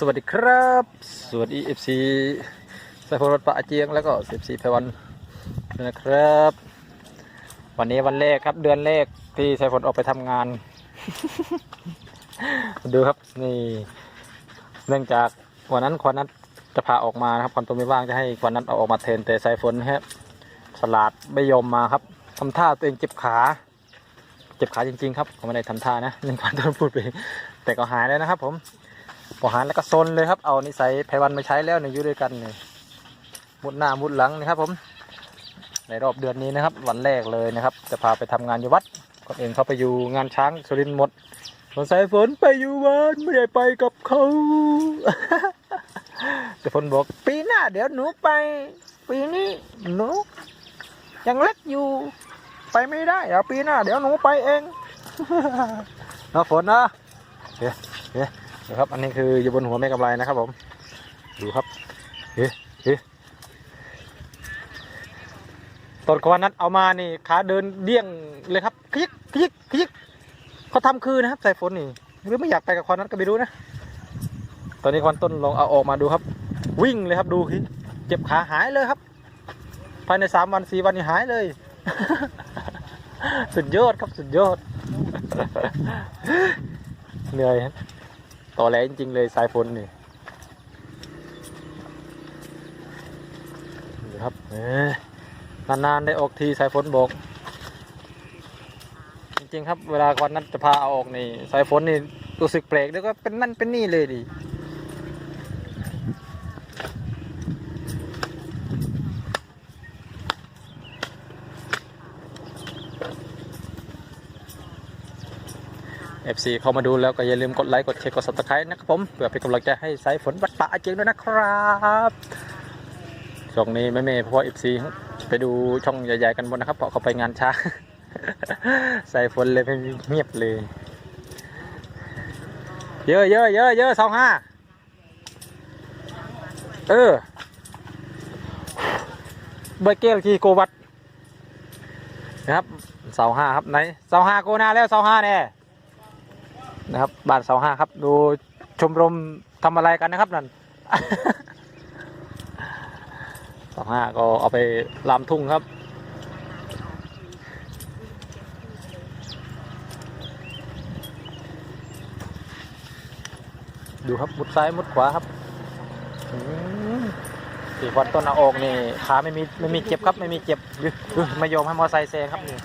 สวัสดีครับ สวัสดีเอฟซีสายพลรถปะอาเจียงแล้วก็สิบสี่พวันด้วนะครับ วันนี้วันแรกครับ เดือนแรกที่สายฝนออกไปทำงาน ดูครับนี่เนื่องจากวันนั้นควันนัดจะพาออกมานะครับควันตัวไม่ว่างจะให้ควันนัดเอาออกมาเทนแต่สายฝนครับสลัดไม่ยอมมาครับทำท่าตัวเองเจ็บขา เจ็บขาจริง ๆ ครับผมไม่ได้ทำท่านะนึกว่าต้นพูดไปแต่ก็หายแล้วนะครับ ผม พอหายแล้วก็ซนเลยครับ เอานิสัยไพวันมาใช้แล้วเนี่ยอยู่ด้วยกันเนี่ยมุดหน้ามุดหลังนะครับผม ในรอบเดือนนี้นะครับ วันแรกเลยนะครับ จะพาไปทำงานอยู่วัดคนอื่นเขาไปอยู่งานช้างสุรินทร์หมดสนสายฝนไปอยู่บ้านไม่ได้ไปกับเขาแต่ฝนบอกปีหน้าเดี๋ยวหนูไป ปีนี้หนูยังเล็กอยู่ไปไม่ได้เดี๋ยวปีหน้าเดี๋ยวหนูไปเองนะฝนนะเฮ้ยเฮ้ ยดูครับ อันนี้คืออยู่บนหัวแม่กำไรนะครับผม ดูครับเฮ้ยเฮ้ยตอนก่อนนั้นเอามานี่ขาเดินเดี้ยงเลยครับคลิกคลิกคลิกเขาทำคืนนะครับใส่ฝนนี่หรือไม่อยากไปกับควันนั้นก็ไม่รู้นะ ตอนนี้ควันต้นลองเอาออกมาดูครับ วิ่งเลยครับดูสิเจ็บขาหายเลยครับ ภายในสามวันสี่วันนี่หายเลย สุดยอดครับสุดยอดเหนื่อยครับ ต่อแหลจริง ๆ เลยสายฝนนี่ดูครับนาน ๆ ได้ออกทีสายฝนบอกจริง ๆ ครับ เวลาวันนั้นจะพาเอาออกนี่ สายฝนนี่รู้สึกเปลกแล้วก็เป็นนั่นเป็นนี่เลยดิ FC เข้ามาดูแล้วก็อย่าลืมกดไลค์กดแชร์กด subscribe นะครับผมเพื่อเป็นกำลังใจให้สายฝนวัดป่าเจียงด้วยนะครับช่วงนี้แม่เมย์พ่อ FC ไปดูช่องใหญ่ๆกันหมดนะครับเพราะเขาไปงานช้าสายฝนเลยไม่เงียบเลย เยอะเยอะเยอะเยอะสองห้าเออเบอร์เกลทีโกวัดนะครับเสาห้าครับไหนเสาห้าโกนาแล้วเสาห้าแน่ นะครับบ้านเสาห้าครับ ดูชมรมทำอะไรกันนะครับนั่นเสาห้าก็เอาไปลามทุ่งครับดูครับมุดซ้ายมุดขวาครับอืมสี่วันต้นอาอกนี่ขาไม่มีไม่มีเจ็บครับ ไม่มีเจ็บไม่ยอมให้มอไซค์แซงครับนี่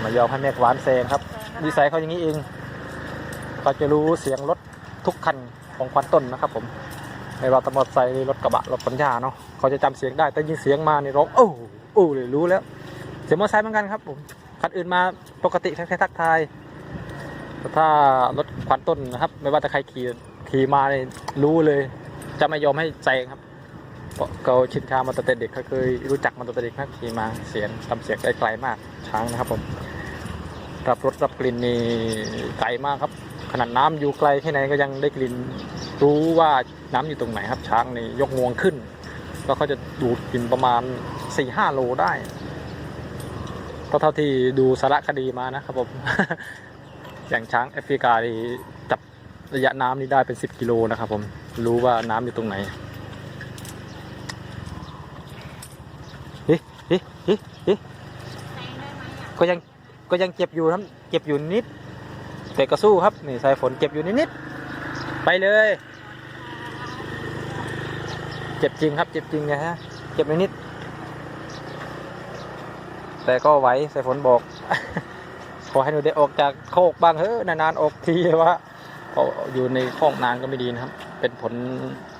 ไมายอมให้แม่กวานแซงครับดีไซน์เขาอย่างนี้เอง ก็จะรู้เสียงรถทุกคันของควันต้นนะครับผมไม่ว่าตำรวจใส่รถกระบะรถปัญญาเนาะเขาจะจำเสียงได้แต่ยินเสียงมานี่ร้องโอ้โอ้เลยรู้แล้ว เสียงมอเตอร์ไซค์เหมือนกันครับผมคันอื่นมาปกติแค่ทักทายแต่ถ้ารถควันต้นนะครับ ไม่ว่าจะใครขี่ขี่มานี่รู้เลย จะไม่ยอมให้แซงครับเขาชินชามาตั้งแต่เด็กเขาเคยรู้จักมาตั้งแต่เด็กนะขี่มาเสียงทำเสียงไกลมากช้างนะครับผมรับรสรับกลิ่นนี่ไกลมากครับ ขนาดน้ำอยู่ไกลแค่ไหนก็ยังได้กลิ่น รู้ว่าน้ำอยู่ตรงไหนครับ ช้างนี่ยกงวงขึ้น แล้วเขาจะดูดกลิ่นประมาณ4ี่ห้าโลได้เท่าเท่าที่ดูสารคดีมานะครับผม อย่างช้างแอฟริกานี่จับระยะน้ำนี่ได้เป็น10กิโลนะครับผมรู้ว่าน้ำอยู่ตรงไหนเฮ้ยเฮ้ยเฮ้ยเฮ้ยก็ยังก็ยังเจ็บอยู่ครับเจ็บอยู่นิด แต่ก็สู้ครับนี่สายฝนเจ็บอยู่นิดๆไปเลย เจ็บจริงครับเจ็บจริงนะฮะเจ็บนิดๆแต่ก็ไหวสายฝนบอก ขอให้หนูได้ออกจากโคกบ้างเฮ้ยนานๆออกทีว่าพราะอยู่ในคอกนานก็ไม่ดีนะครับ เป็นผล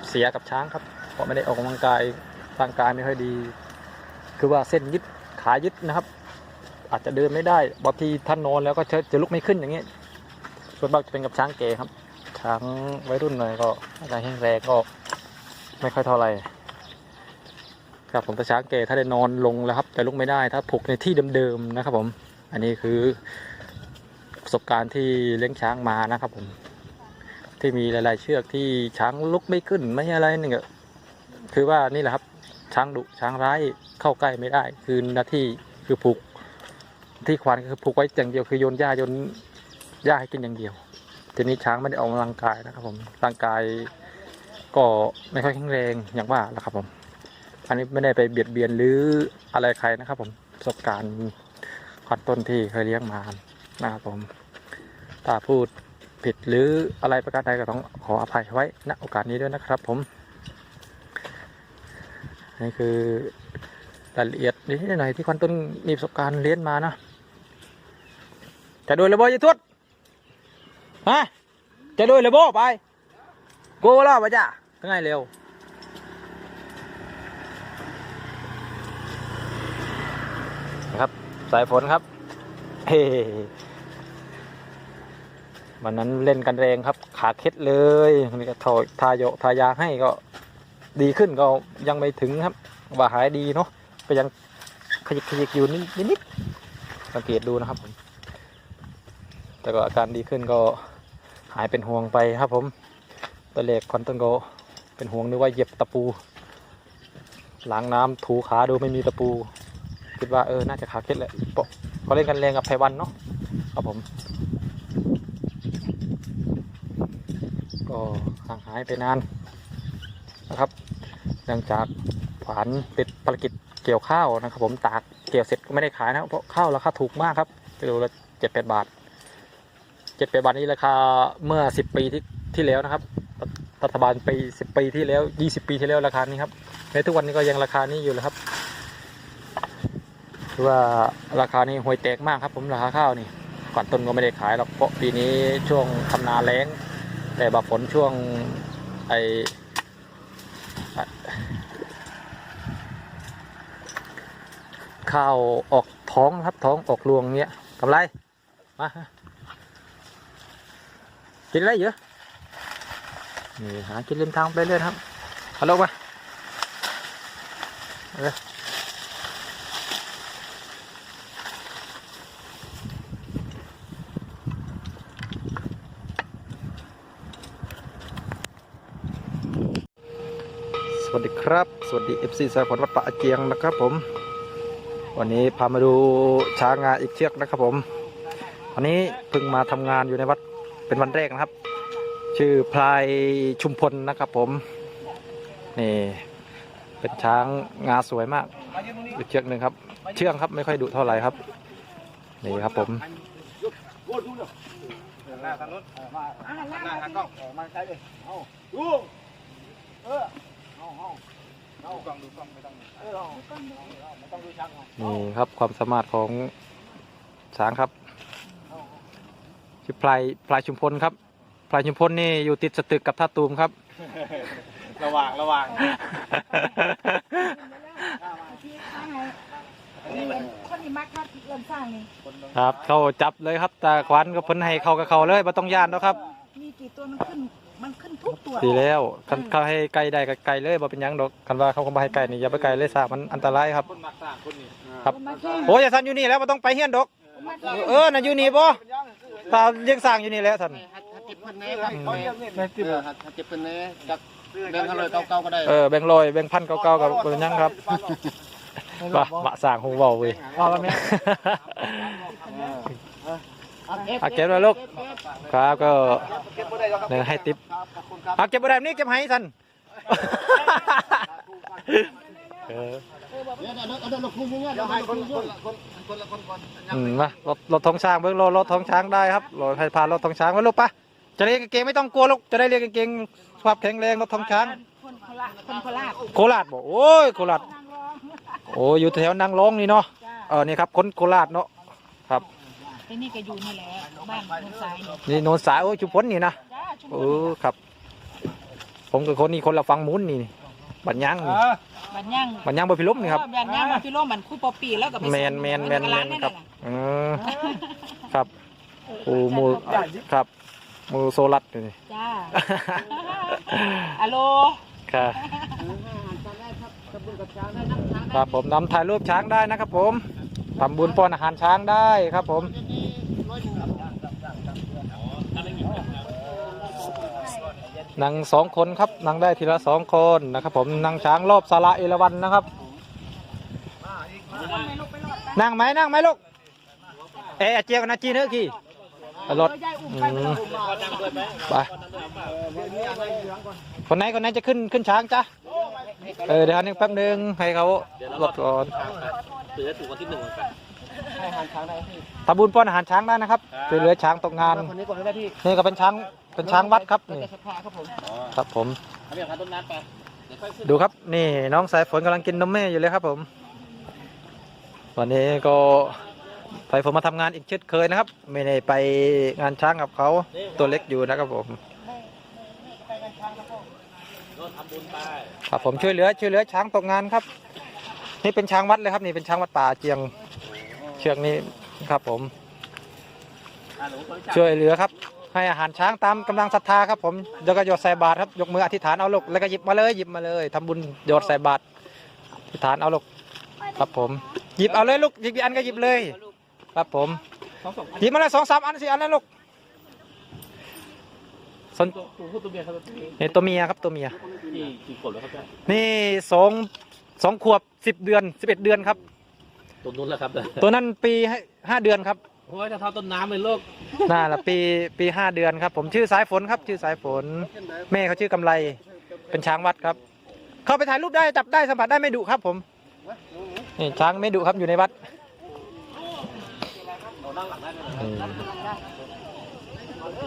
เสียกับช้างครับเพราะไม่ได้ออกกำลังกายร่างกายไม่ค่อยดี คือว่าเส้นยึดขายึดนะครับ อาจจะเดินไม่ได้บางทีท่านนอนแล้วก็จะจะลุกไม่ขึ้นอย่างนี้ ส่วนมากจะเป็นกับช้างเก๋ครับ ช้างวัยรุ่นหน่อยก็อาการแข็งแรงก็ไม่ค่อยเท่าไหร่ครับผมแต่ช้างเก๋ถ้าได้นอนลงแล้วครับ แต่ลุกไม่ได้ถ้าผูกในที่เดิมๆนะครับ ผม อันนี้คือประสบการณ์ที่เลี้ยงช้างมานะครับ ผม ที่มีหลายๆเชือกที่ช้างลุกไม่ขึ้นไม่อะไรนี่ก็คือว่านี่แหละครับ ช้างดุช้างร้ายเข้าใกล้ไม่ได้ คือหน้าที่คือผูกที่ควานคือผูกไว้อย่างเดียวคือโยนหญ้าโยน หญ้าให้กินอย่างเดียว ทีนี้ช้างไม่ได้ออกกำลังกายนะครับผมร่างกายก็ไม่ค่อยแข็งแรงอย่างว่าแหละครับผม อันนี้ไม่ได้ไปเบียดเบียนหรืออะไรใครนะครับ ผมประสบการณ์ขวัญต้นที่เคยเลี้ยงมานะครับผม ถ้าพูดผิดหรืออะไรประการใดก็ต้องขออภัยไว้ณโอกาสนี้ด้วยนะครับผมนี่คือรายละเอียดนิดหน่อยที่ขวัญต้นมีประสบการณ์เลี้ยงมานะจะโดยระบบยี่ทวด ฮะจะโดยระบบไปโก้ล่ะวะจ้ะทั้งไงเร็วนะครับ สายฝนครับเฮ้วันนั้นเล่นกันแรงครับ ขาเคล็ดเลยนี่ก็ทอยทายทายาให้ก็ดีขึ้นก็ยังไม่ถึงครับ ว่าหายดีเนาะก็ยังขยิกขยิกอยู่นิดนิดๆสังเกตดูนะครับ แต่ก็อาการดีขึ้นก็ หายเป็นห่วงไปครับผมตัวเล็กคอนต้นก็เป็นห่วงนึกว่าเหยียบตะปูล้างน้ำถูขาดูไม่มีตะปู คิดว่าเออน่าจะขาเคล็ดแหละเพราเขาเล่นกันแรงกับไพวันเนาะครับผม ก็ห่างหายไปนานนะครับเนื่องจากผานติดภารกิจเกี่ยวข้าวนะครับ ผมตากเกี่ยวเสร็จก็ไม่ได้ขายนะเพราะข้าวราคาถูกมากครับกิโลละเจ็ดแปดบาท เจ็ดแปดบาทนี้ราคาเมื่อสิบปีที่ที่แล้วนะครับรัฐบาลปีสิบปีที่แล้วยี่สิบปีที่แล้วราคานี้ครับในทุกวันนี้ก็ยังราคานี้อยู่เลยครับคือว่าราคานี่ห่วยแตกมากครับ ผมราคาข้าวนี่ก่อนต้นก็ไม่ได้ขายหรอกเพราะปีนี้ช่วงทำนาแล้ง แต่บาฝนช่วงไอข้าวออกท้องครับท้องออกรวงเงี้ยกำไรมา กินอะไรเยอะนี่หากินริมทางไปเรื่อยครับฮัลโหลมาเอาเลยสวัสดีครับ สวัสดี FC สายฝนวัดป่าเจียงนะครับผม วันนี้พามาดูช้างงาอีกเชือกนะครับผมวันนี้เพิ่งมาทำงานอยู่ในวัด เป็นวันแรกนะครับ ชื่อพลายชุมพลนะครับผม นี่ เป็นช้างงาสวยมากอีกเชือกหนึ่งครับ เชืองครับไม่ค่อยดุเท่าไหร่ครับ นี่ครับผมนี่ครับความสามารถของช้างครับ ชื่อพลายพลายชุมพลครับพลายชุมพลนี่อยู่ติดสตึกกับท่าตูมครับ ระวังระวังนี่เป็นคนที่มักคัดเริ่มสร้างนี่ครับ เขาจับเลยครับตาควันก็เพิ่นให้เขากับเขาเลยไม่ต้องย่านแล้วครับ มีกี่ตัวมันขึ้นมันขึ้นทุกตัวดีแล้วคันเขาให้ไกลได้ก็ไกลเลยบ่เป็นหยังดอกคันว่าเขาก็บ่ให้ไกลนี่อย่าไปไกลเลยซะมันอันตรายครับคนมักสร้างคนนี้ครับมาแค่โอ้ยอย่าสั่นอยู่นี่แล้วบ่ต้องไปเฮียนดอกมาแค่เออน่ะอยู่นี่บ่ ตาเลี้ยงสร้างอยู่นี่แหล้วท่าน หัดเจ็บเพิ่นแน่ครับเขาเรียกนี่เออหัดหัดเจ็บเพิ่นแน่จากแบงค์ห้าร้อยเก่าๆก็ได้เออแบงค์ร้อยแบงค์พันเก่าๆกับบ่เป็นหยังครับว่ามาสร้างฮู้เว้าเว้ยว่าแล้วแม่ อาเก็บไว้ลูกครับก็เก็บบ่ได้หรอกครับเนี่ยให้ติปขอบคุณครับเอาเก็บบ่ได้นี่เก็บให้ท่านเออ เดี๋ยวเดี๋ยวเดี๋ยวเราคุยกันเนี่ยเดี๋เดี๋ยยววให้ให้คคนนคนคนคนละคนก่อนอืมมารถรถทองช้างเบิ่งรถรถทองช้างได้ครับรถให้พารถทองช้างไว้ลูกปะจะเรียนกางเกงไม่ต้องกลัวลูกจะได้เรียนกางเกงสภาพแข็งแรงรถทองช้าง คนโคราชคนโคราชโคราชบอกโอ้ยโคราชนางรองโอ้ยอยู่แถวนางร้องนี่เนาะจ้าเออนี่ครับคนโคราชเนาะครับที่นี่ก็อยู่นี่แหละบ้านคนสายนี่นี่โนนสายโอ้ยชุมพลนี่นะ จ้าชุมเอพลอครับ ผมกับคนนี้คนละฟังหมุนนี่ บัญญังนี่บ้านย่างบัญญังบ่พิลมนี่ครับบ้านย่างมาพี่โรมันคุยปอปีแล้วก็ไปแมนแมนแมนแมนนี่ครับเออครับโอ้หมูครับหมูโซลัดนี่จ้าอะโลครับครับผมนำถ่ายรูปช้างได้นะครับผมทำบุญป้อนอาหารช้างได้ครับผม นั่งสองคนครับนั่งได้ทีละสองคนนะครับ ผมนั่งช้างรอบสาระเอราวันนะครับ นั่งไหมนั่งไหมลูกเอะเจียกันนะจีเนื้อกี่เอารถยายอุ้มอืไปไม่มต้องอุ้มมาไปคนไหนคนไหนจะขึ้นขึ้นช้างจ้ะเออเดี๋ยวอันนึงแป๊บนึงให้เขาหลบก่อนถือถูกวันที่หนึ่งกันให้หันช้างได้พี่ทำบุญป้อนอาหารช้างได้นะครับช่วยเหลือช้างตกงานคนนี้ก่อนได้พี่นี่ก็เป็นช้าง เป็นช้างวัดครับนี่จะสภาครับผมครับผมเอาเดี๋ยวพาต้นน้ำไปเดี๋ยวค่อยขึ้นดูครับนี่น้องสายฝนกำลังกินนมแม่อยู่เลยครับผม วันนี้ก็สายฝนมาทำงานอีกเช่นเคยนะครับ ไม่ได้ไปงานช้างกับเขาตัวเล็กอยู่นะครับผมครับผมช่วยเหลือช่วยเหลือช้างตกงานครับ นี่เป็นช้างวัดเลยครับ นี่เป็นช้างวัดป่าเจียงเชือกนี้ครับผมช่วยเหลือครับ ให้อาหารช้างตามกำลังศรัทธาครับผมแล้วก็หยดใส่บาตรครับยกมืออธิษฐานเอาลูกแล้วก็หยิบมาเลยหยิบมาเลยทำบุญหยดใส่บาตรอธิษฐานเอาลูกครับผม หยิบเอาเลยลูกหยิบกี่อันก็หยิบเลย ครับผมหยิบมาเลยสองสามอันสี่อันนะลูกสนถูกพูดตัวเมียครับพี่นี่ตัวเมียครับตัวเมียกี่กี่ขวบแล้วครับนี่สองสองขวบสิบเดือนสิบเอ็ดเดือนครับ ตัวนู้นแล้วครับ ตัวนั้นปีให้ห้าเดือนครับ โอ้ยจะเท่าต้นน้ำเลยลูกน่าละปีปีห้าเดือนครับ ผมชื่อสายฝนครับ ชื่อสายฝน แม่เขาชื่อกำไร เป็นช้างวัดครับ เข้าไปถ่ายรูปได้จับได้สัมผัสได้ไม่ดุครับ ผมนี่ช้างไม่ดุครับอยู่ในวัดนี่